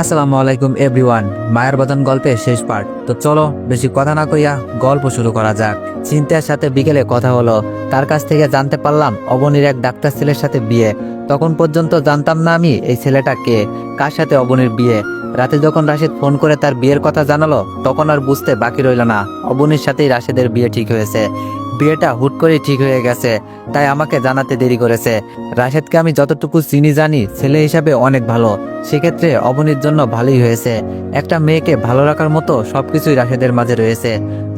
আসসালামু আলাইকুম এভরিওয়ান মায়ের বদন গল্পের শেষ পার্ট তো চলো, বেশি কথা না কইয়া গল্প শুরু করা যাক। চিন্তার সাথে বিকেলে কথা হলো। তার কাছ থেকে জানতে পারলাম, অবনীর এক ডাক্তার ছেলের সাথে বিয়ে। তখন পর্যন্ত জানতাম না আমি এই ছেলেটা কে, কার সাথে অবনীর বিয়ে। রাতে যখন রাশেদ ফোন করে তার বিয়ের কথা জানালো, তখন আর বুঝতে বাকি রইল না। অবনীর সাথেই রাশেদের বিয়ে ঠিক হয়েছে। বিয়েটা হুট করে ঠিক হয়ে গেছে, তাই আমাকে জানাতে দেরি করেছে। রাশেদকে আমি যতটুকু চিনি জানি, ছেলে হিসাবে অনেক ভালো। সেক্ষেত্রে অবনীর জন্য ভালোই হয়েছে। একটা মেয়েকে ভালো রাখার মতো সবকিছুই রাশেদের মাঝে রয়েছে।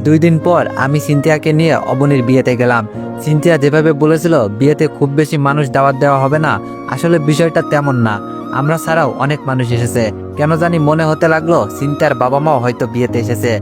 দুই দিন পর আমি সিনথিয়াকে নিয়ে অবনীর বিয়েতে গেলাম। সিনথিয়া যেভাবে বলেছিল, বিয়েতে খুব বেশি মানুষ দাওয়াত দেওয়া হবে না, আসলে বিষয়টা তেমন না। আমরা ছাড়াও অনেক মানুষ এসেছে। কেন জানি মনে হতে লাগল সিনথিয়ার বাবা মাও হয়তো বিয়েতে এসেছে।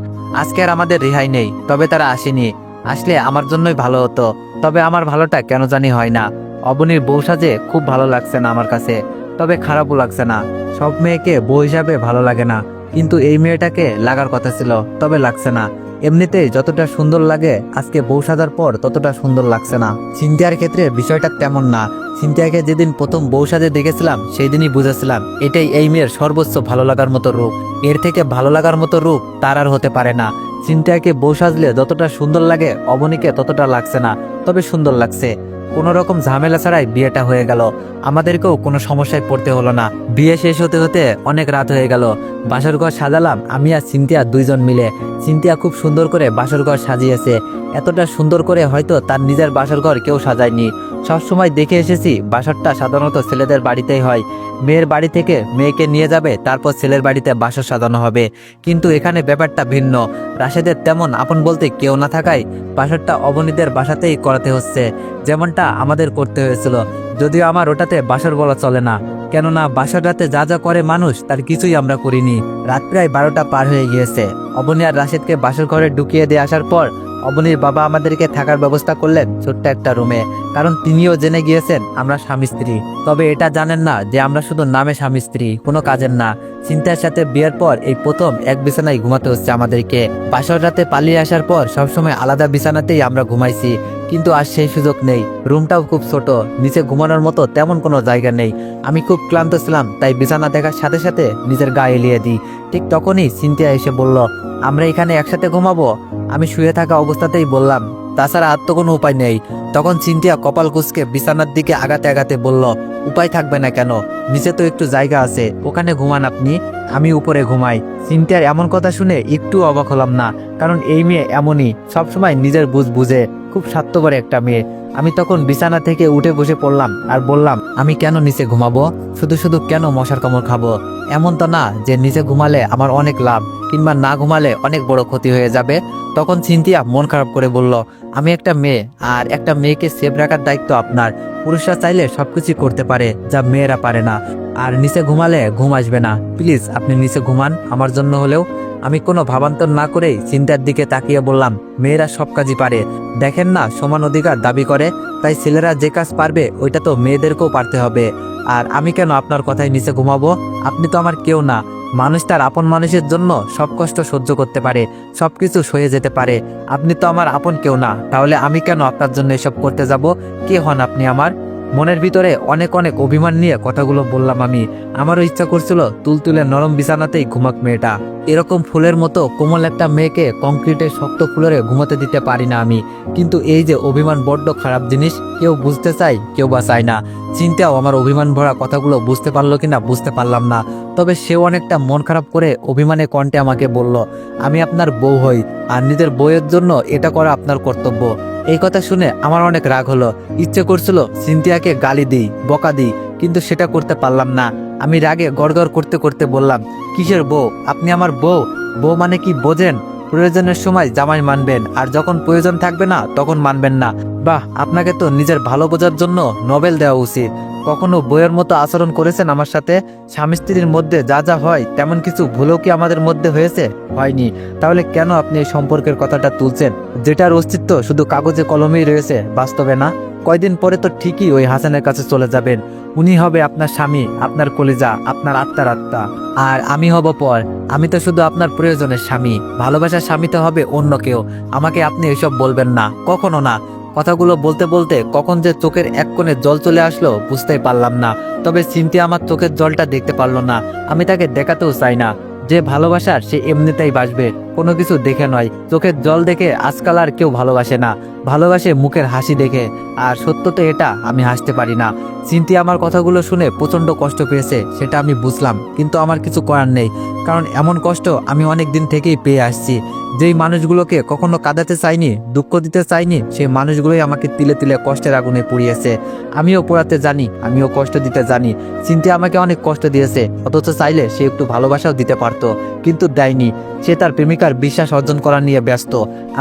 আজকে আর আমাদের রেহাই নেই, তবে তারা আসেনি। আসলে আমার জন্যই ভালো হতো, তবে আমার ভালোটা কেন জানি হয় না। অবনীর বউ সাজে খুব ভালো লাগছে না আমার কাছে, তবে খারাপও লাগছে না। সব মেয়েকে বউ হিসাবে ভালো লাগে না, কিন্তু এই মেয়েটাকে লাগার কথা ছিল, তবে লাগছে না। এমনিতেই যতটা সুন্দর লাগে, আজকে বউ সাজার পর ততটা সুন্দর লাগছে না। সিনথিয়ার ক্ষেত্রে বিষয়টা তেমন না। সিনথিয়াকে যেদিন প্রথম বউ সাজে দেখেছিলাম সেই দিনই বুঝেছিলাম, এটাই এই মেয়ের সর্বোচ্চ ভালো লাগার মতো রূপ। এর থেকে ভালো লাগার মতো রূপ তার আর হতে পারে না। সিনথিয়াকে বউ সাজলে যতটা সুন্দর লাগে, অবনীকে ততটা লাগছে না, তবে সুন্দর লাগছে। কোনো রকম ঝামেলা ছাড়াই বিয়েটা হয়ে গেল। আমাদেরকেও কোনো সমস্যায় পড়তে হলো না। বিয়ে শেষ হতে হতে অনেক রাত হয়ে গেল। বাসর ঘর সাজালাম, আমি আর সিনথিয়া দুইজন মিলে। সিনথিয়া খুব সুন্দর করে বাসর ঘর সাজিয়েছে। এতটা সুন্দর করে হয়তো তার নিজের বাসর ঘর কেউ সাজায়নি। সবসময় দেখে এসেছি বাসরটা সাধারণত ছেলেদের বাড়িতেই হয়। মেয়ের বাড়ি থেকে মেয়েকে নিয়ে যাবে, তারপর ছেলের বাড়িতে বাসর সাজানো হবে। কিন্তু এখানে ব্যাপারটা ভিন্ন। রাশেদের তেমন আপন বলতে কেউ না থাকায় বাসরটা অবনীদের বাসাতেই করাতে হচ্ছে। যেমনটা আমাদের করতে হয়েছিল। যদিও আমার ওটাতে বাসর বলা চলে না। কেননা বাসর রাতে যা যা করে মানুষ, তার কিছুই আমরা করিনি। রাত প্রায় বারোটা পার হয়ে গিয়েছে। অবনী আর রাশেদকে বাসর ঘরে ঢুকিয়ে দিয়ে আসার পর অবনীর বাবা আমাদেরকে থাকার ব্যবস্থা করলেন ছোট্ট একটা রুমে। কারণ তিনিও জেনে গিয়েছেন আমরা স্বামী স্ত্রী। তবে এটা জানেন না যে আমরা শুধু নামে স্বামী স্ত্রী, কোনো কাজের না। চিন্তার সাথে বিয়ের পর এই প্রথম এক বিছানায় ঘুমাতে হচ্ছে আমাদেরকে। বাসর রাতে পালিয়ে আসার পর সবসময় আলাদা বিছানাতেই আমরা ঘুমাইছি। কিন্তু আর সেই সুযোগ নেই। রুমটাও খুব ছোট, নিচে ঘুমানোর মতো তেমন কোনো জায়গা নেই। আমি খুব ক্লান্ত ছিলাম, তাই বিছানা দেখার সাথে সাথে নিজের গায়ে এলিয়ে দিই। ঠিক তখনই সিনথিয়া এসে বলল, আমরা এখানে একসাথে ঘুমাবো? আমি শুয়ে থাকা অবস্থাতেই বললাম, তাছাড়া আর তো কোনো উপায় নেই। তখন চিন্তিয়া কপাল কুচকে বিছানার দিকে আগাতে আগাতে বলল, উপায় থাকবে না কেন? নিচে তো একটু জায়গা আছে, ওখানে ঘুমান আপনি, আমি উপরে ঘুমাই। চিন্তিয়ার এমন কথা শুনে একটু অবাক হলাম না, কারণ এই মেয়ে এমনই, সবসময় নিজের বুঝ বুঝে, খুব স্বার্থপর একটা মেয়ে। আমি তখন বিছানা থেকে উঠে বসে পড়লাম আর বললাম, আমি কেন নিচে ঘুমাবো? শুধু শুধু কেন মশার কামড় খাব? এমন তো না যে নিচে ঘুমালে আমার অনেক লাভ, কিংবা না ঘুমালে অনেক বড় ক্ষতি হয়ে যাবে। তখন চিন্তিয়া মন খারাপ করে বলল, আমি একটা মেয়ে, আর একটা মেয়েকে সেভ রাখার দায়িত্ব আপনার। পুরুষরা চাইলে সবকিছু করতে পারে, যা মেয়েরা পারে না। আর নিচে ঘুমালে ঘুম আসবে না। প্লিজ, আপনি নিচে ঘুমান। আমার জন্য হলেও আমি কোনো ভাবান্তর না করেই চিন্তার দিকে তাকিয়ে বললাম, মেয়েরা সব কাজই পারে। দেখেন না, সমান অধিকার দাবি করে, তাই ছেলেরা যে কাজ পারবে, ওইটা তো মেয়েদেরকেও পারতে হবে। আর আমি কেন আপনার কথায় নিচে ঘুমাবো? আপনি তো আমার কেউ না। মানুষ তার আপন মানুষের জন্য সব কষ্ট সহ্য করতে পারে, সব কিছু সয়ে যেতে পারে। আপনি তো আমার আপন কেউ না। তাহলে আমি কেন আপনার জন্য এসব করতে যাব? কে হন আপনি আমার? মনের ভিতরে অনেক অনেক অভিমান নিয়ে কথাগুলো বললাম আমি। আমারও ইচ্ছা করছিল তুলতুলে নরম বিছানাতেই ঘুমাক মেয়েটা। এরকম ফুলের মতো কোমল একটা মেয়েকে কংক্রিটের শক্ত ফুলরে ঘুমাতে দিতে পারি না আমি। কিন্তু এই যে অভিমান বড্ড খারাপ জিনিস, কেউ বুঝতে চাই কেউ বা চায় না। চিন্তাও আমার অভিমান ভরা কথাগুলো বুঝতে পারল কিনা বুঝতে পারলাম না। তবে সেও অনেকটা মন খারাপ করে অভিমানে কণ্ঠে আমাকে বলল, আমি আপনার বউ হই, আর নিজের বউয়ের জন্য এটা করা আপনার কর্তব্য। এই কথা শুনে আমার অনেক রাগ হলো। ইচ্ছে করছিল সিনথিয়াকে গালি দিই, বকা দিই, কিন্তু সেটা করতে পারলাম না। আমি রাগে গড়গড় করতে করতে বললাম, কিসের বউ? আপনি আমার বউ? বউ মানে কি বোঝেন? প্রয়োজনের সময় জামাই মানবেন, আর যখন প্রয়োজন থাকবে না, তখন মানবেন না। বাহ, আপনাকে তো নিজের ভালো বোঝার জন্য নোবেল দেওয়া উচিত। কখনো বইয়ের মতো আচরণ করেছেন আমার সাথে? স্বামী স্ত্রীর মধ্যে যা যা হয়, তেমন কিছু ভুলও কি আমাদের মধ্যে হয়েছে? হয়নি। তাহলে কেন আপনি এই সম্পর্কের কথাটা তুলছেন? যেটার অস্তিত্ব শুধু কাগজে কলমেই রয়েছে, বাস্তবে না? কয়দিন পরে তো ঠিকই ওই হাসানের কাছে চলে যাবেন। উনি হবে আপনার স্বামী, আপনার কলিজা, আপনার আত্মার আত্মা। আর আমি হব পর। আমি তো শুধু আপনার প্রয়োজনের স্বামী। ভালোবাসার স্বামী তো হবে অন্য কেউ। আমাকে আপনি এসব বলবেন না। কখনো না। কথাগুলো বলতে বলতে কখন যে চোখের এক কোণে জল চলে আসলো বুঝতেই পারলাম না। তবে চিনতে আমার চোখের জলটা দেখতে পারল না। আমি তাকে দেখাতেও চাই না। যে ভালোবাসার সে এমনিতেই বাসবে। কোনো কিছু দেখে নয়। চোখের জল দেখে আজকাল আর কেউ ভালোবাসে না। ভালোবাসে মুখের হাসি দেখে। আর সত্য তো এটা, আমি হাসতে পারি না। চিন্তি আমার কথাগুলো শুনে প্রচণ্ড কষ্ট পেয়েছে, সেটা আমি বুঝলাম। কিন্তু আমার কিছু করার নেই। কারণ এমন কষ্ট আমি অনেক দিন থেকেই পেয়ে আসছি। যেই মানুষগুলোকে কখনো কাঁদাতে চাইনি, দুঃখ দিতে চাইনি, সেই মানুষগুলোই আমাকে তিলে তিলে কষ্টের আগুনে পুড়িয়েছে। আমিও পোড়াতে জানি, আমিও কষ্ট দিতে জানি। চিন্তি আমাকে অনেক কষ্ট দিয়েছে, অথচ চাইলে সে একটু ভালোবাসাও দিতে পারতো, কিন্তু দেয়নি। সে তার প্রেমিকার বিশ্বাস অর্জন করা নিয়ে ব্যস্ত।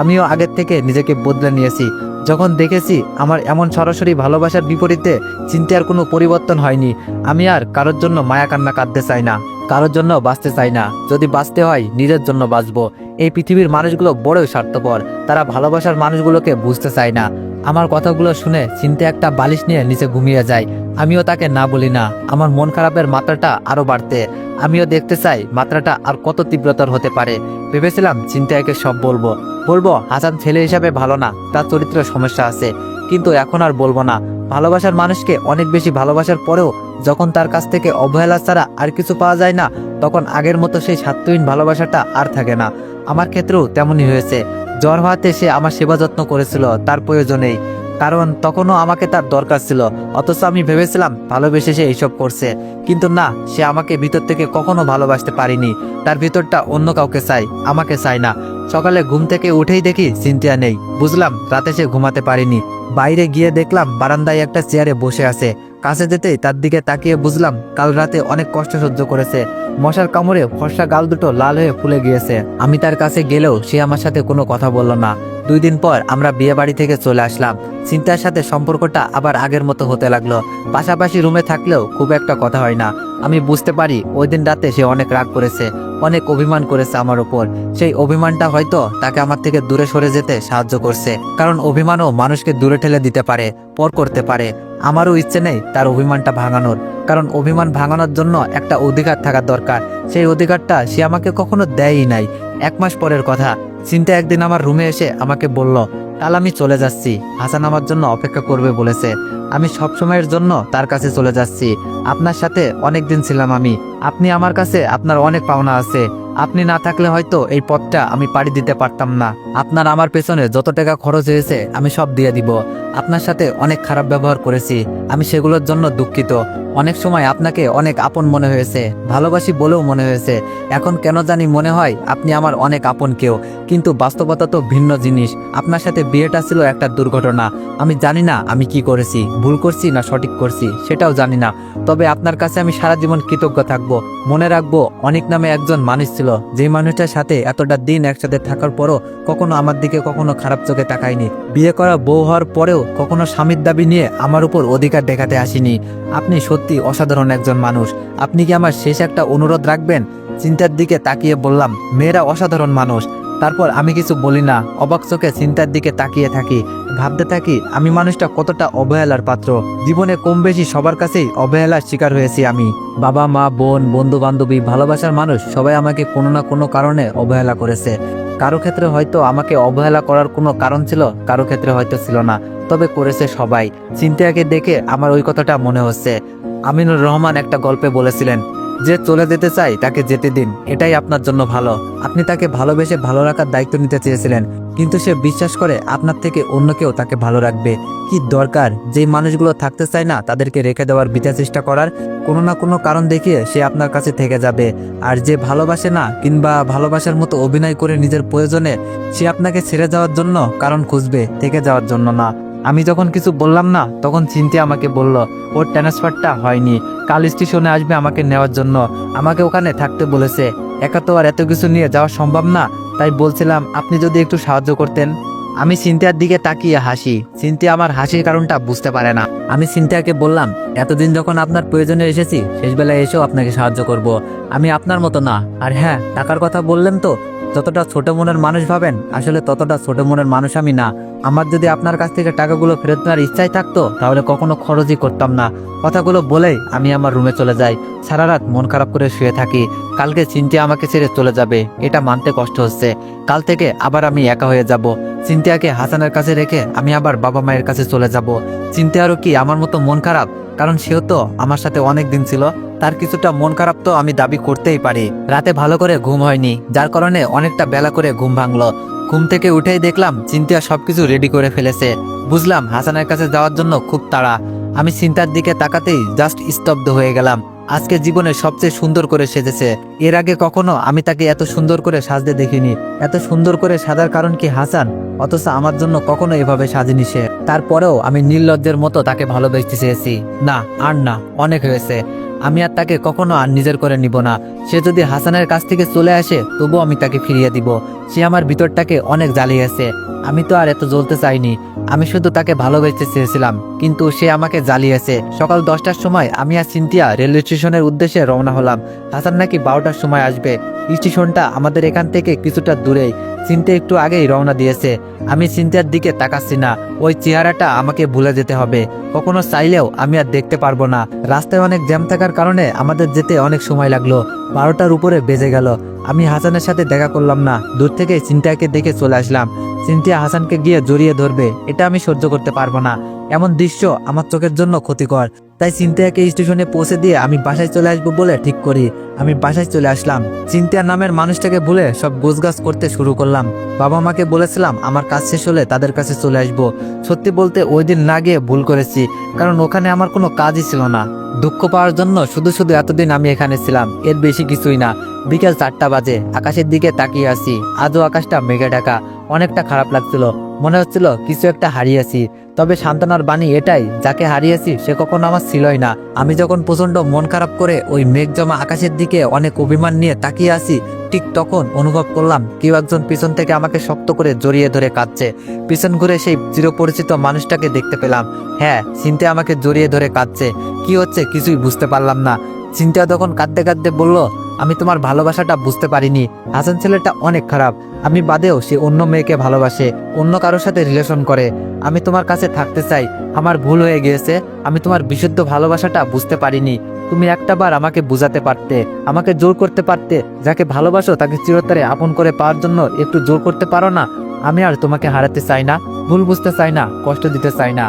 আমিও আগের থেকে নিজেকে বদলে নিয়েছি। যখন দেখেছি আমার এমন সরাসরি ভালোবাসার বিপরীতে চিন্তার কোনো পরিবর্তন হয়নি, আমি আর কারোর জন্য মায়া কান্না কাঁদতে চাই না, কারোর জন্য বাঁচতে চাই না। যদি বাঁচতে হয়, নিজের জন্য বাঁচবো। এই পৃথিবীর মানুষগুলো বড়ই স্বার্থপর। তারা ভালোবাসার মানুষগুলোকে বুঝতে চায় না। আমার কথাগুলো শুনে চিন্তা একটা বালিশ নিয়ে নিচে ঘুমিয়ে যায়। আমিও তাকে না বলি না, আমার মন খারাপের মাত্রাটা আরও বাড়তে। আমিও দেখতে চাই মাত্রাটা আর কত তীব্রতর হতে পারে। ভেবেছিলাম চিন্তাকে সব বলব। বলব, হাসান ছেলে হিসাবে ভালো না, তার চরিত্রের সমস্যা আছে। কিন্তু এখন আর বলব না। ভালোবাসার মানুষকে অনেক বেশি ভালোবাসার পরেও যখন তার কাছ থেকে অবহেলা ছাড়া আর কিছু পাওয়া যায় না, তখন আগের মতো সেই স্বার্থহীন ভালোবাসাটা আর থাকে না। আমার ক্ষেত্রেও তেমনই হয়েছে। জ্বর হওয়াতে সে আমার সেবা যত্ন করেছিল, তার প্রয়োজনেই। কারণ তখনও আমাকে তার দরকার ছিল, অথচ আমি ভেবেছিলাম ভালোবেসে সে এইসব করছে। কিন্তু না, সে আমাকে ভিতর থেকে কখনো ভালোবাসতে পারিনি। তার ভিতরটা অন্য কাউকে চাই, আমাকে চাই না। সকালে ঘুম থেকে উঠেই দেখি চিন্তা নেই। বুঝলাম, রাতে সে ঘুমাতে পারিনি। বাইরে গিয়ে দেখলাম বারান্দায় একটা চেয়ারে বসে আছে। কাছে যেতেই তার দিকে তাকিয়ে বুঝলাম কাল রাতে অনেক কষ্ট সহ্য করেছে। মশার কামড়ে ফর্সা গাল দুটো লাল হয়ে ফুলে গিয়েছে। আমি তার কাছে গেলেও সে আমার সাথে কোনো কথা বলল না। দুই দিন পর আমরা বিয়ে বাড়ি থেকে চলে আসলাম। চিন্তার সাথে সম্পর্কটা আবার আগের মতো হতে লাগল। পাশাপাশি রুমে থাকলেও খুব একটা কথা হয় না। আমি বুঝতে পারি ওই দিন রাতে সে অনেক রাগ করেছে, অনেক অভিমান করেছে আমার উপর। সেই অভিমানটা হয়তো তাকে আমার থেকে দূরে সরে যেতে সাহায্য করছে। কারণ অভিমানও মানুষকে দূরে ঠেলে দিতে পারে, পর করতে পারে। আমারও ইচ্ছে নেই তার অভিমানটা ভাঙানোর। কারণ অভিমান ভাঙানোর জন্য একটা অধিকার থাকার দরকার। সেই অধিকারটা সে আমাকে কখনো দেয়ই নাই। এক মাস পরের কথা। চিন্তা একদিন আমার রুমে এসে আমাকে বলল, কাল আমি চলে যাচ্ছি। হাসান আমার জন্য অপেক্ষা করবে বলেছে। আমি সব সময়ের জন্য তার কাছে চলে যাচ্ছি। আপনার সাথে অনেক দিন ছিলাম আমি। আপনি আমার কাছে আপনার অনেক পাওনা আছে। আপনি না থাকলে হয়তো এই পথটা আমি পাড়ি দিতে পারতাম না। আপনার আমার পেছনে যত টাকা খরচ হয়েছে, আমি সব দিয়ে দিব। আপনার সাথে অনেক খারাপ ব্যবহার করেছি। আমি সেগুলোর জন্য দুঃখিত। অনেক সময় আপনাকে অনেক আপন মনে হয়েছে। ভালোবাসি বলেও মনে হয়েছে। এখন কেন জানি মনে হয় আপনি আমার অনেক আপন কেউ। কিন্তু বাস্তবতা তো ভিন্ন জিনিস। আপনার সাথে বিয়েটা ছিল একটা দুর্ঘটনা। আমি জানি না আমি কি করেছি। ভুল করছি না সঠিক করছি সেটাও জানি না। তবে আপনার কাছে আমি সারা জীবন কৃতজ্ঞ থাকব। মনে রাখব, অনেক নামে একজন মানুষ ছিল। যে মানুষটার সাথে এতটা দিন একসাথে থাকার পরও কখনো আমার দিকে কখনো খারাপ চোখে তাকায়নি। বিয়ে করা বউ হওয়ার পরেও কখনো স্বামীর দাবি নিয়ে আমার উপর অধিকার দেখাতে আসেনি। আপনি সত্যি অসাধারণ একজন মানুষ। আপনি কি আমার শেষ একটা অনুরোধ রাখবেন? চিন্তার দিকে তাকিয়ে বললাম, মেয়েরা অসাধারণ মানুষ। তারপর আমি কিছু বলি না। অবাক চোখে চিন্তার দিকে তাকিয়ে থাকি। ভাবতে থাকি, আমি মানুষটা কতটা অবহেলার পাত্র। জীবনে কম বেশি সবার কাছেই অবহেলার শিকার হয়েছি আমি। বাবা, মা, বোন বন্ধু বান্ধবী ভালোবাসার মানুষ সবাই আমাকে কোনো না কোনো কারণে অবহেলা করেছে। কারও ক্ষেত্রে হয়তো আমাকে অবহেলা করার কোনো কারণ ছিল, কারও ক্ষেত্রে হয়তো ছিল না। তবে করেছে সবাই। চিন্তাকে দেখে আমার ওই কথাটা মনে হচ্ছে। আমিনুর রহমান একটা গল্পে বলেছিলেন যে চলে যেতে চাই, তাকে যেতে দিন। এটাই আপনার জন্য ভালো। আপনি তাকে ভালোবেসে ভালো রাখার দায়িত্ব নিতে চেয়েছিলেন। কিন্তু সে বিশ্বাস করে আপনার থেকে অন্য কেউ তাকে ভালো রাখবে। কি দরকার? যেই মানুষগুলো থাকতে চায় না, তাদেরকে রেখে দেওয়ার বিচার চেষ্টা করার কোনো না কোনো কারণ দেখিয়ে সে আপনার কাছে থেকে যাবে। আর যে ভালোবাসে না, কিংবা ভালোবাসার মতো অভিনয় করে নিজের প্রয়োজনে, সে আপনাকে ছেড়ে যাওয়ার জন্য কারণ খুঁজবে, থেকে যাওয়ার জন্য না। আমি যখন কিছু বললাম না, তখন চিন্তে আমাকে বলল, ওর ট্রান্সফারটা হয়নি। কাল স্টেশনে আসবে আমাকে নেওয়ার জন্য। আমাকে ওখানে থাকতে বলেছে। একা তো আর এত কিছু নিয়ে যাওয়া সম্ভব না। তাই বলছিলাম, আপনি যদি একটু সাহায্য করতেন। আমি সিনথিয়ার দিকে তাকিয়ে হাসি। সিনথিয়া আমার হাসির কারণটা বুঝতে পারে না। আমি সিনথিয়াকে বললাম, এতদিন যখন আপনার প্রয়োজনে এসেছি, শেষবেলায় এসেও আপনাকে সাহায্য করব। আমি আপনার মতো না। আর হ্যাঁ টাকার কথা বললেন তো। যতটা ছোট মনের মানুষ ভাবেন, আসলে ততটা ছোট মনের মানুষ আমি না। আমার যদি আপনার কাছ থেকে টাকাগুলো ফেরত নেওয়ার ইচ্ছাই থাকতো, তাহলে কখনো খরচই করতাম না। কথাগুলো বলেই আমি আমার রুমে চলে যাই। সারা রাত মন খারাপ করে শুয়ে থাকি। কালকে চিন্তিয়া আমাকে ছেড়ে চলে যাবে। এটা মানতে কষ্ট হচ্ছে। কাল থেকে আবার আমি একা হয়ে যাব। চিন্তিয়াকে হাসানের কাছে রেখে আমি আবার বাবা মায়ের কাছে চলে যাব। চিন্তিয়ারও কি আমার মতো মন খারাপ? কারণ সেও তো আমার সাথে অনেক দিন ছিল। তার কিছুটা মন খারাপ তো আমি দাবি করতেই পারি। রাতে ভালো করে ঘুম হয়নি, যার কারণে অনেকটা বেলা করে ঘুম ভাঙলো। ঘুম থেকে উঠেই দেখলাম চিন্তিয়া সবকিছু রেডি করে ফেলেছে। বুঝলাম হাসানের কাছে যাওয়ার জন্য খুব তাড়া। আমি চিন্তার দিকে তাকাতেই জাস্ট স্তব্ধ হয়ে গেলাম। আজকে জীবনে সবচেয়ে সুন্দর করে সেজেছে। এর আগে কখনো আমি তাকে এত সুন্দর করে সাজতে দেখিনি। এত সুন্দর করে সাজার কারণ কি হাসান? অথচ আমার জন্য কখনো এভাবে সাজেনি সে। তারপরেও আমি নির্লজ্জের মতো তাকে ভালোবেসতে চেয়েছি। না, আর না, অনেক হয়েছে। আমি আর তাকে কখনো আর নিজের করে নিব না। সে যদি হাসানের কাছ থেকে চলে আসে, তবুও আমি তাকে ফিরিয়ে দিব। সে আমার ভিতরটাকে অনেক জ্বালিয়েছে। আমি তো আর এত জ্বলতে চাইনি। আমি শুধু তাকে ভালোবেসে চেয়েছিলাম, কিন্তু সে আমাকে জ্বালিয়েছে। সকাল দশটার সময় আমি আর সিনথিয়া রেলওয়ে স্টেশনের উদ্দেশ্যে রওনা হলাম। হাসান নাকি বারোটার সময় আসবে। স্টেশনটা আমাদের এখান থেকে কিছুটা দূরেই। চিনতে একটু আগেই রওনা দিয়েছে। আমি চিন্তার দিকে তাকাচ্ছি না। ওই চেহারাটা আমাকে ভুলে যেতে হবে। কখনো চাইলেও আমি আর দেখতে পারব না। রাস্তায় অনেক জ্যাম থাকার কারণে আমাদের যেতে অনেক সময় লাগল। বারোটার উপরে বেজে গেল। আমি হাসানের সাথে দেখা করলাম না। দূর থেকে চিন্তাকে দেখে চলে আসলাম। চিন্তিয়া হাসানকে গিয়ে জড়িয়ে ধরবে, এটা আমি সহ্য করতে পারব না। এমন দৃশ্য আমার চোখের জন্য ক্ষতিকর। তাই চিন্তাকে স্টেশনে পৌঁছে দিয়ে আমি বাসায় চলে আসব বলে ঠিক করি। আমি বাসায় চলে আসলাম। চিন্তার নামের মানুষটাকে ভুলে সব গোছগাছ করতে শুরু করলাম। বাবা মাকে বলেছিলাম, আমার কাজ শেষ হলে তাদের কাছে চলে আসব। সত্যি বলতে ওই দিন না গিয়ে ভুল করেছি, কারণ ওখানে আমার কোনো কাজই ছিল না। দুঃখ পাওয়ার জন্য শুধু শুধু এতদিন আমি এখানে ছিলাম, এর বেশি কিছুই না। বিকেল চারটা বাজে, আকাশের দিকে তাকিয়ে আছি। আজও আকাশটা মেঘে ঢাকা। অনেকটা খারাপ লাগছিল। মনে হচ্ছিল কিছু একটা হারিয়েছি। তবে সান্ত্বনার বাণী এটাই, যাকে হারিয়েছি সে কখনো আমার ছিলই না। আমি যখন প্রচণ্ড মন খারাপ করে ওই মেঘ জমা আকাশের দিকে অনেক অভিমান নিয়ে তাকিয়ে আছি, ঠিক তখন অনুভব করলাম কেউ একজন পিছন থেকে আমাকে শক্ত করে জড়িয়ে ধরে কাঁদছে। পিছন ঘুরে সেই চিরপরিচিত মানুষটাকে দেখতে পেলাম। হ্যাঁ চিন্তে আমাকে জড়িয়ে ধরে কাঁদছে। কি হচ্ছে কিছুই বুঝতে পারলাম না। চিন্তা তখন কাঁদতে কাঁদতে বলল আমি তোমার ভালোবাসাটা বুঝতে পারিনি। হাসান ছেলেটা অনেক খারাপ। আমি বাদেও সে অন্য মেয়েকে ভালোবাসে, অন্য কারোর সাথে রিলেশন করে। আমি তোমার কাছে থাকতে চাই। আমার ভুল হয়ে গিয়েছে। আমি তোমার বিশুদ্ধ ভালোবাসাটা বুঝতে পারিনি। তুমি একটাবার আমাকে বুঝাতে পারতে, আমাকে জোর করতে পারতে, যাকে ভালোবাসো তাকে চিরতরে আপন করে পাওয়ার জন্য একটু জোর করতে পারো না? আমি আর তোমাকে হারাতে চাই না, ভুল বুঝতে চাই না, কষ্ট দিতে চাই না।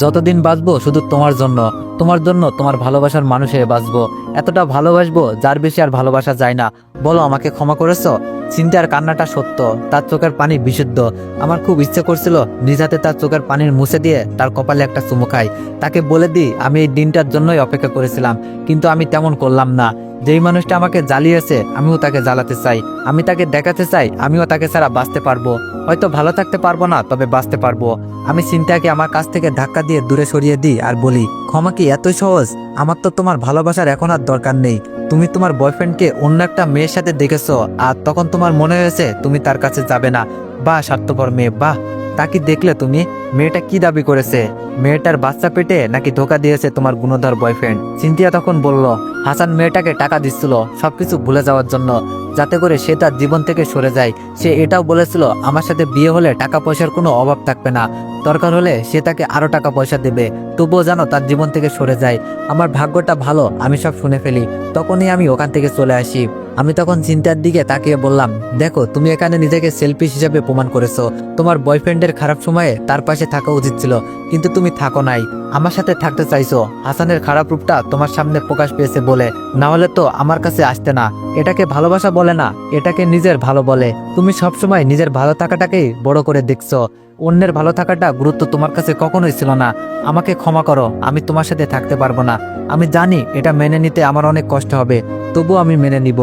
যতদিন বাঁচবো শুধু তোমার জন্য তোমার জন্য তোমার ভালোবাসার মানুষে বাঁচবো। এতটা ভালোবাসবো যার বেশি আর ভালোবাসা যায় না। বলো, আমাকে ক্ষমা করেছ? চিন্তার কান্নাটা সত্য। তার চোখের পানি বিশুদ্ধ। আমার খুব ইচ্ছে করছিল নিজ হাতে তার চোখের পানির মুছে দিয়ে তার কপালে একটা চুমু খাই। তাকে বলে দিই, আমি এই দিনটার জন্যই অপেক্ষা করেছিলাম, কিন্তু আমি তেমন করলাম না। যেই মানুষটা আমাকে জ্বালিয়েছে, আমিও তাকে জ্বালাতে চাই। আমি তাকে দেখাতে চাই, আমিও তাকে ছাড়া বাঁচতে পারব। হয়তো ভালো থাকতে পারব না, তবে বাঁচতে পারব। আমি চিন্তাকে আমার কাছ থেকে ধাক্কা দিয়ে দূরে সরিয়ে দিই আর বলি, ক্ষমা কি এতই সহজ? আমার তো তোমার ভালোবাসার এখন আর দরকার নেই। তুমি তোমার বয়ফ্রেন্ডকে অন্য একটা মেয়ের সাথে দেখেছ, আর তখন তোমার মনে হয়েছে তুমি তার কাছে যাবে না। বাহ, স্বার্থপর মেয়ে, বাহ। তা কি দেখলে তুমি, মেয়েটা কি দাবি করেছে? মেয়েটার বাচ্চা পেটে নাকি ধোকা দিয়েছে তোমার গুণধর বয়ফ্রেন্ড চিন্তিয়া তখন বলল, হাসান মেয়েটাকে টাকা দিচ্ছিল সবকিছু ভুলে যাওয়ার জন্য, যাতে করে সে তার জীবন থেকে সরে যায়। সে এটাও বলেছিল, আমার সাথে বিয়ে হলে টাকা পয়সার কোনো অভাব থাকবে না। দরকার হলে সে তাকে আরও টাকা পয়সা দেবে। তবুও যেন তার জীবন থেকে সরে যায়। আমার ভাগ্যটা ভালো, আমি সব শুনে ফেলি। তখনই আমি ওখান থেকে চলে আসি। আমি তখন চিন্তার দিকে তাকিয়ে বললাম, দেখো, তুমি এখানে নিজেকে সেলফিশ হিসেবে প্রমাণ করেছ। তোমার বয়ফ্রেন্ডের খারাপ সময়ে তার পাশে থাকা উচিত ছিল, কিন্তু তুমি থাকো নাই। আমার সাথে থাকতে চাইছো। হাসানের খারাপ রূপটা তোমার সামনে প্রকাশ পেয়েছে বলে। না হলে তো আমার কাছে আসতে না। এটাকে ভালোবাসা বলে না, এটাকে নিজের ভালো বলে। তুমি সবসময় নিজের ভালো থাকাটাকেই বড় করে দেখছ। অন্যের ভালো থাকাটা গুরুত্ব তোমার কাছে কখনোই ছিল না। আমাকে ক্ষমা করো, আমি তোমার সাথে থাকতে পারব না। আমি জানি এটা মেনে নিতে আমার অনেক কষ্ট হবে, তবুও আমি মেনে নিব।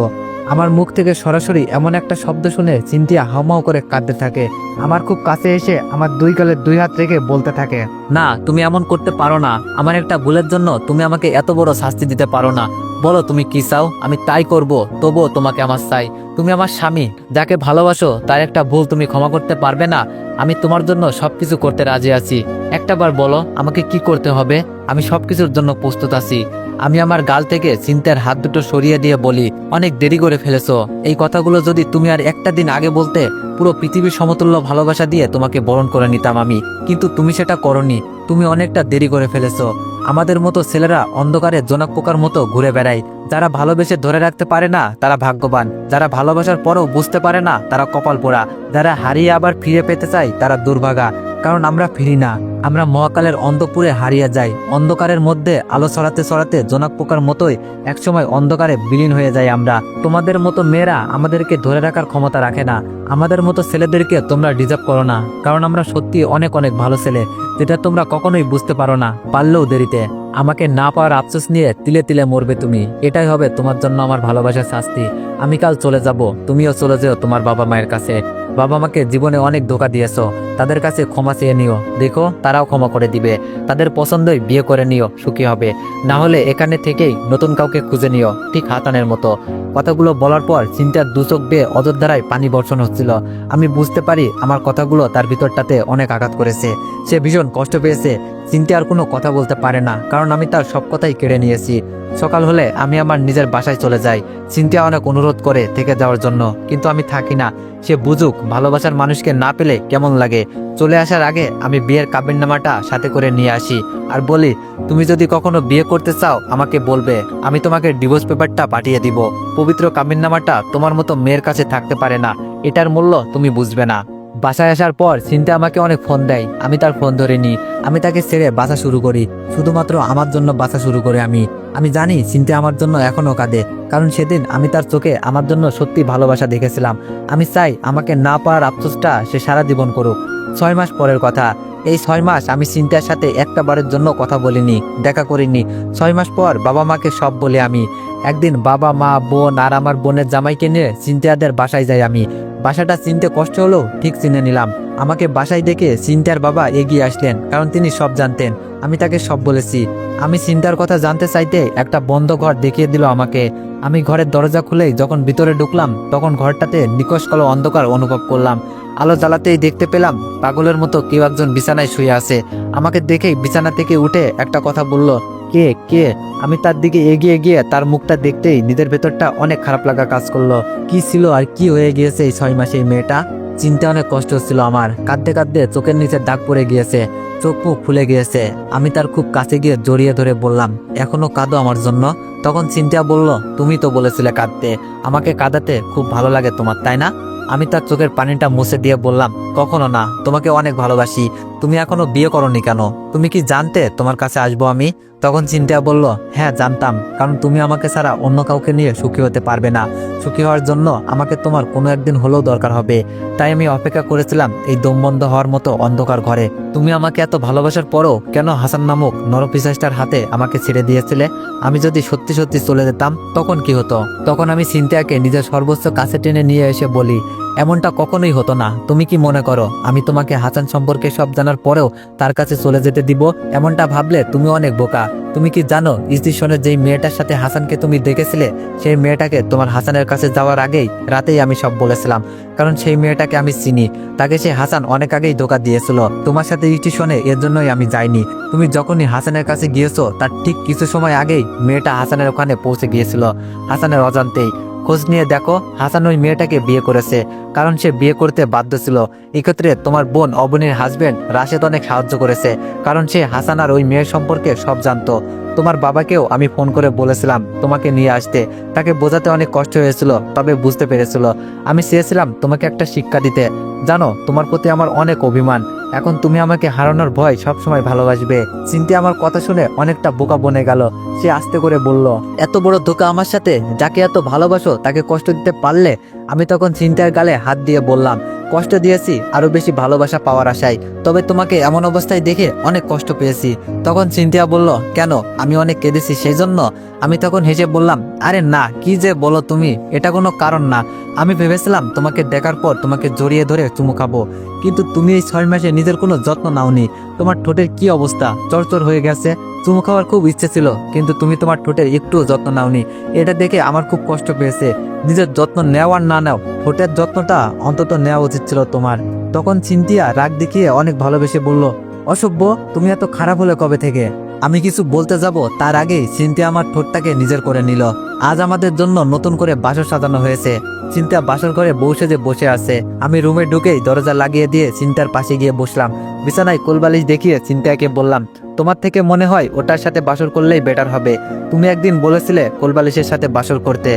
আমার মুখ থেকে সরাসরি এমন একটা শব্দ শুনে চিন্তিয়া হাওমাও করে কাঁদতে থাকে। আমার খুব কাছে এসে আমার দুই গালে দুই হাত রেখে বলতে থাকে, না, তুমি এমন করতে পারো না। আমার একটা ভুলের জন্য তুমি আমাকে এত বড় শাস্তি দিতে পারো না। বলো তুমি কি চাও? আমি তাই করব, তবুও তোমাকে আমার চাই। তুমি আমার স্বামী, যাকে ভালোবাসো, তার একটা ভুল তুমি ক্ষমা করতে পারবে না। আমি তোমার জন্য সবকিছু করতে রাজি আছি। একটাবার বলো, আমাকে কি করতে হবে? আমি সবকিছুর জন্য প্রস্তুত আছি। আমি আমার গাল থেকে চিন্তার হাত দুটো সরিয়ে দিয়ে বলি, অনেক দেরি করে ফেলেছো। এই কথাগুলো যদি তুমি আর একটা দিন আগে বলতে, পুরো পৃথিবীর সমতুল্য ভালোবাসা দিয়ে তোমাকে বরণ করে নিতাম আমি। কিন্তু তুমি সেটা করনি। তুমি অনেকটা দেরি করে ফেলেছো। আমাদের মতো ছেলেরা অন্ধকারে জোনাক পোকার মতো ঘুরে বেড়ায়। যারা ভালোবেসে ধরে রাখতে পারে না, তারা ভাগ্যবান। যারা ভালোবাসার পরেও বুঝতে পারে না, তারা কপাল পোড়া। যারা হারিয়ে আবার ফিরে পেতে চায়, তারা দুর্ভাগা। কারণ আমরা ফিরি না। আমরা মহাকালের অন্ধপুরে হারিয়ে যাই। অন্ধকারের মধ্যে আলো ছড়াতে ছড়াতে জোনাক পোকার মতোই একসময় অন্ধকারে বিলীন হয়ে যাই আমরা। তোমাদের মতো মেয়েরা আমাদেরকে ধরে রাখার ক্ষমতা রাখে না। আমাদের মতো ছেলেদেরকে তোমরা ডিজার্ভ করো না। কারণ আমরা সত্যি অনেক অনেক ভালো ছেলে, যেটা তোমরা কখনোই বুঝতে পারো না। পারলেও দেরিতে। আমাকে না পাওয়ার আফসোস নিয়ে তিলে তিলে মরবে তুমি। এটাই হবে তোমার জন্য আমার ভালোবাসার শাস্তি। আমি কাল চলে যাব। তুমিও চলে যেও তোমার বাবা মায়ের কাছে। বাবা মাকে জীবনে অনেক ধোকা দিয়েছ। তাদের কাছে ক্ষমা চেয়ে নিও। দেখো, তারাও ক্ষমা করে দিবে। তাদের পছন্দই বিয়ে করে নিও, সুখী হবে। না হলে এখানে থেকেই নতুন কাউকে খুঁজে নিও, ঠিক হাতানের মতো। কথাগুলো বলার পর চিন্তার দুচোখ বেয়ে অযোধ্যারায় পানি বর্ষণ হচ্ছিল। আমি বুঝতে পারি আমার কথাগুলো তার ভিতরটাতে অনেক আঘাত করেছে। সে ভীষণ কষ্ট পেয়েছে। চিন্তা আর কোনো কথা বলতে পারে না, কারণ আমি তার সব কথাই কেড়ে নিয়েছি। সকাল হলে আমি আমার নিজের বাসায় চলে যাই। চিন্তা অনেক অনুরোধ করে থেকে যাওয়ার জন্য, কিন্তু আমি থাকি না। সে বুঝুক, ভালোবাসার মানুষকে না পেলে কেমন লাগে। চলে আসার আগে আমি বিয়ের কাবিননামাটা সাথে করে নিয়ে আসি আর বলি, তুমি যদি কখনো বিয়ে করতে চাও, আমাকে বলবে। আমি তোমাকে ডিভোর্স পেপারটা পাঠিয়ে দিব। পবিত্র কাবিননামাটা তোমার মতো মেয়ের কাছে থাকতে পারে না। এটার মূল্য তুমি বুঝবে না। বাসায় আসার পর চিন্তা আমাকে অনেক ফোন দেয়। আমি তার ফোন ধরে নিই। আমি তাকে ছেড়ে বাসা শুরু করি। শুধুমাত্র আমার জন্য বাসা শুরু করে আমি। আমি জানি চিন্তা আমার জন্য এখনও কাঁদে। কারণ সেদিন আমি তার চোখে আমার জন্য সত্যি ভালোবাসা দেখেছিলাম। আমি চাই আমাকে না পাওয়ার আফসোসটা সে সারা জীবন করুক। ছয় মাস পরের কথা। এই ছয় মাস আমি চিন্তার সাথে একটা বারের জন্য কথা বলিনি, দেখা করিনি। ছয় মাস পর বাবা মাকে সব বলে আমি। একদিন বাবা, মা, বোন আর আমার বোনের জামাইকে নিয়ে চিন্তাদের বাসায় যাই আমি। বাসাটা চিনতে কষ্ট হলেও ঠিক চিনে নিলাম। আমাকে বাসায় দেখে চিন্তার বাবা এগিয়ে আসলেন, কারণ তিনি সব জানতেন। আমি তাকে সব বলেছি। আমি চিন্তার কথা জানতে চাইতে একটা বন্ধ ঘর দেখিয়ে দিল আমাকে। আমি ঘরের দরজা খুলেই যখন ভিতরে ঢুকলাম, তখন ঘরটাতে নিকশ কালো অন্ধকার অনুভব করলাম। আলো জ্বালাতেই দেখতে পেলাম, পাগলের মতো কেউ একজন বিছানায় শুয়ে আছে। আমাকে দেখেই বিছানা থেকে উঠে একটা কথা বলল কে কে? আমি তার দিকে এগিয়ে গিয়ে তার মুখটা দেখতেই নিজের ভেতরটা অনেক খারাপ লাগা কাজ করল। কি ছিল আর কি হয়ে গিয়েছে এই ছয় মাসে এই মেয়েটা? চিন্তা অনেক কষ্ট হচ্ছিল আমার। কাঁদতে কাঁদতে চোখের নিচে দাগ পড়ে গিয়েছে, চোখ মুখ ফুলে গিয়েছে। আমি তার খুব কাছে গিয়ে জড়িয়ে ধরে বললাম, এখনও কাঁদো আমার জন্য? তখন চিন্তা বলল, তুমি তো বলেছিলে কাঁদতে। আমাকে কাঁদাতে খুব ভালো লাগে তোমার, তাই না? আমি তার চোখের পানিটা মুছে দিয়ে বললাম, কখনো না, তোমাকে অনেক ভালোবাসি। তুমি এখনও বিয়ে করনি কেন? তুমি কি জানতে তোমার কাছে আসব আমি? তখন চিন্তা বলল হ্যাঁ জানতাম। কারণ তুমি আমাকে ছাড়া অন্য কাউকে নিয়ে সুখী হতে পারবে না। সুখী হওয়ার জন্য আমাকে তোমার কোনো একদিন হলেও দরকার হবে। তাই আমি অপেক্ষা করেছিলাম এই দম বন্ধ হওয়ার মতো অন্ধকার ঘরে। তুমি আমাকে এত ভালোবাসার পরও কেন হাসান নামক নরপিসাসটার হাতে আমাকে ছেড়ে দিয়েছিলে? আমি যদি সত্যি সত্যি চলে যেতাম, তখন কি হতো? তখন আমি চিন্তাকে নিজের সর্বোচ্চ কাছে টেনে নিয়ে এসে বলি এমনটা কখনোই হতো না। তুমি কি মনে করো, আমি তোমাকে হাসান সম্পর্কে সব জানার পরেও তার কাছে চলে যেতে দিব? এমনটা ভাবলে তুমি অনেক বোকা। তুমি কি জানো স্টেশনের যেই মেয়েটার সাথে হাসানকে তুমি দেখেছিলে, সেই মেয়েটাকে তোমার হাসানের কাছে যাওয়ার আগেই রাতেই আমি সব বলেছিলাম। কারণ সেই মেয়েটাকে আমি চিনি। তাকে সে হাসান অনেক আগেই ধোকা দিয়েছিল। তোমার সাথে স্টেশনে এর জন্যই আমি যাইনি। তুমি যখনই হাসানের কাছে গিয়েছো, তার ঠিক কিছু সময় আগেই মেয়েটা হাসানের ওখানে পৌঁছে গিয়েছিল। হাসানের অজান্তেই। খোঁজ নিয়ে দেখো হাসান ওই মেয়েটাকে বিয়ে করেছে, কারণ সে বিয়ে করতে বাধ্য ছিল। এক্ষেত্রে তোমার বোন অবনীর হাজবেন্ড রাশেদ অনেক সাহায্য করেছে, কারণ সে হাসান আর ওই মেয়ের সম্পর্কে সব জানতো। তোমার বাবাকেও আমি ফোন করে বলেছিলাম তোমাকে নিয়ে আসতে। তাকে বোঝাতে অনেক কষ্ট হয়েছিল, তবে বুঝতে পেরেছিল। আমি চেয়েছিলাম তোমাকে একটা শিক্ষা দিতে। জানো, তোমার প্রতি আমার অনেক অভিমান। এখন তুমি আমাকে হারানোর ভয় সব সময় ভালোবাসবে। চিন্তি আমার কথা শুনে অনেকটা বোকা বনে গেল। সে আস্তে করে বলল, এত বড় ধোকা আমার সাথে? যাকে এত ভালোবাসো, তাকে কষ্ট দিতে পারলে? আমি তখন চিন্তার গালে হাত দিয়ে বললাম কষ্ট দিয়েছি, আরও বেশি ভালোবাসা পাওয়ার আশায়। তবে তোমাকে এমন অবস্থায় দেখে অনেক কষ্ট পেয়েছি। তখন চিন্তিয়া বলল, কেন? আমি অনেক কেঁদেছি সেই জন্য আমি তখন হেসে বললাম, আরে না, কি যে বলো তুমি? এটা কোনো কারণ না। আমি ভেবেছিলাম তোমাকে দেখার পর তোমাকে জড়িয়ে ধরে চুমু খাব। কিন্তু তুমি এই ছয় মাসে নিজের কোনো যত্ন নাওনি। তোমার ঠোঁটের কি অবস্থা? চরচর হয়ে গেছে। চুমু খাওয়ার খুব ইচ্ছে ছিল, কিন্তু তুমি তোমার ঠোঁটের একটুও যত্ন নাওনি। এটা দেখে আমার খুব কষ্ট পেয়েছে। নিজের যত্ন নেওয়া আর না নেও ঠোঁটের যত্নটা অন্তত নেওয়া উচিত ছিল তোমার। তখন চিন্তিয়া রাগ দেখিয়ে অনেক ভালোবেসে বলল, অসভ্য, তুমি এত খারাপ হলে কবে থেকে? আমি কিছু বলতে যাব, তার আগেই চিন্তা আমার ঠোঁটটাকে নিজের করে নিল। আজ আমাদের জন্য নতুন করে বাসর সাজানো হয়েছে। চিন্তা বাসর ঘরে বসে যে বসে আছে। আমি রুমে ঢুকেই দরজা লাগিয়ে দিয়ে চিন্তার পাশে গিয়ে বসলাম। বিছানায় কোলবালিশ দেখিয়ে চিন্তাকে বললাম, তোমার থেকে মনে হয় ওটার সাথে বাসর করলেই বেটার হবে? তুমি একদিন বলেছিলে কোলবালিশের সাথে বাসর করতে।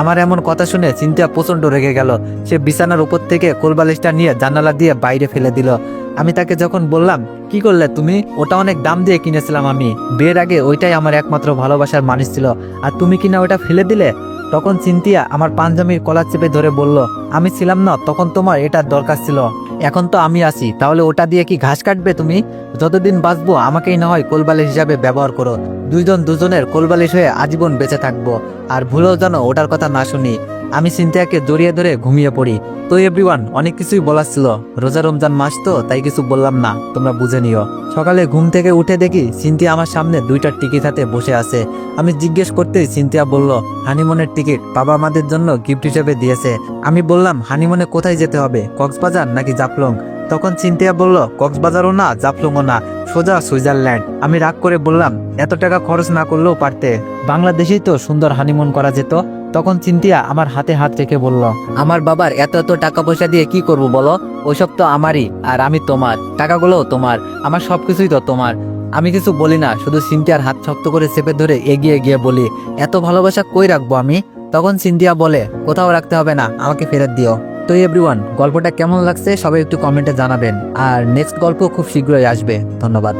আমার এমন কথা শুনে চিন্তা প্রচণ্ড রেগে গেল। সে বিছানার উপর থেকে কোলবালিশটা নিয়ে জানালা দিয়ে বাইরে ফেলে দিল। আমি তাকে যখন বললাম কি করলে তুমি? ওটা অনেক দাম দিয়ে কিনেছিলাম আমি। বিয়ের আগে ওইটাই আমার একমাত্র ভালোবাসার মানুষ ছিল। আর তুমি কিনা ওটা ফেলে দিলে? তখন চিন্তিয়া আমার পাঞ্জাবির কলার চেপে ধরে বলল, আমি ছিলাম না, তখন তোমার এটার দরকার ছিল। এখন তো আমি আছি, তাহলে ওটা দিয়ে কি ঘাস কাটবে তুমি? যতদিন বাঁচবো, আমাকেই না হয় কোলবালিশ হিসাবে ব্যবহার করো। দুইজন দুজনের কোলবালিশ হয়ে আজীবন বেঁচে থাকব। আর ভুলেও যেন ওটার কথা না শুনি। আমি সিনথিয়াকে জড়িয়ে ধরে ঘুমিয়ে পড়ি। তো এভরিওয়ান অনেক কিছুই বলার ছিল। রোজা রমজান মাস তো, তাই কিছু বললাম না। তোমরা বুঝে নিও। সকালে ঘুম থেকে উঠে দেখি সিনথিয়া আমার সামনে দুইটা টিকিট হাতে বসে আছে। আমি জিজ্ঞেস করতেই সিনথিয়া বলল হানিমুনের টিকিট বাবা আমাদের জন্য গিফট হিসেবে দিয়েছে। আমি বললাম হানিমুনে কোথায় যেতে হবে? কক্সবাজার নাকি জাফলং? তখন চিন্তিয়া বলল, কক্সবাজারও না, জাফলংও না, সোজা সুইজারল্যান্ড। আমি রাগ করে বললাম, এত টাকা খরচ না করলেও পারতে। বাংলাদেশেই তো সুন্দর হানিমুন করা যেত। তখন চিন্তিয়া আমার হাতে হাত রেখে বলল, আমার বাবার এত এত টাকা পয়সা দিয়ে কি করব বলো? ওইসব তো আমারই আর আমি তোমার। টাকাগুলোও তোমার। আমার সবকিছুই তো তোমার। আমি কিছু বলি না, শুধু সিনথিয়ার হাত শক্ত করে চেপে ধরে এগিয়ে গিয়ে বলি, এত ভালোবাসা কই রাখব আমি? তখন সিনথিয়া বলে, কোথাও রাখতে হবে না, আমাকে ফেরত দিও। তো এভরিওয়ান গল্পটা কেমন লাগছে সবাই একটু কমেন্টে জানাবেন। আর নেক্সট গল্প খুব শীঘ্রই আসবে। ধন্যবাদ।